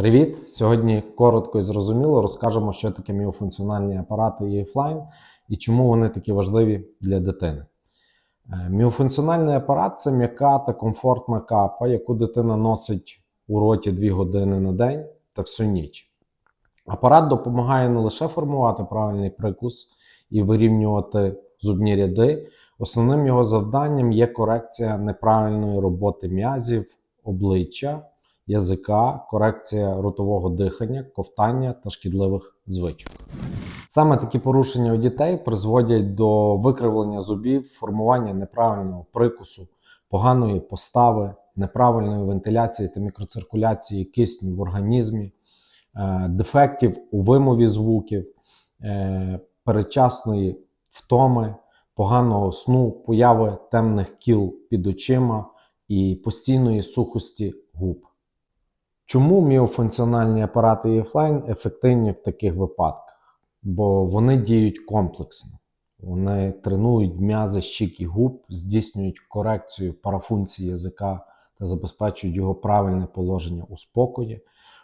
Привіт! Сьогодні коротко і зрозуміло розкажемо, що таке міофункціональні апарати і офлайн і чому вони такі важливі для дитини. Е, Міофункціональний апарат це м'яка та комфортна капа, яку дитина носить у роті 2 години на день та всю ніч. Апарат допомагає не лише формувати правильний прикус і вирівнювати зубні ряди. Основним його завданням є корекція неправильної роботи м'язів, обличчя, язика, корекція ротового дихання, ковтання та шкідливих звичок. Саме такі порушення у дітей призводять до викривлення зубів, формування неправильного прикусу, поганої постави, неправильної вентиляції та мікроциркуляції кисню в організмі, е, дефектів у вимові звуків, е, передчасної втоми, поганого сну, появи темних кіл під очима і постійної сухості губ. Чому міофункціональні апарати EFLine ефективні в таких випадках? Бо вони діють комплексно. Вони тренують м'язи щік і губ, здійснюють корекцію парафункції язика та забезпечують його правильне положення у спокої,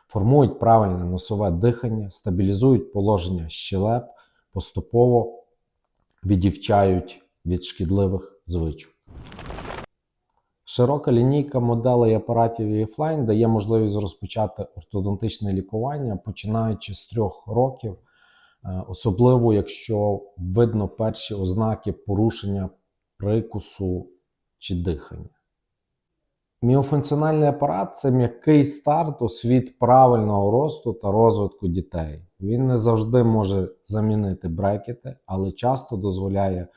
формують правильне носове дихання, стабілізують положення щелеп, поступово відівчають від шкідливих звичок. Широка лінійка моделей апаратів EFLine дає можливість розпочати ортодонтичне лікування починаючи з трьох років, е, особливо якщо видно перші ознаки порушення прикусу чи дихання. Міофункціональний апарат це м'який старт у світ правильного росту та розвитку дітей. Він не завжди може замінити брекети, але часто дозволяє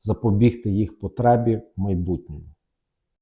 запобігти їх потребі в майбутньому.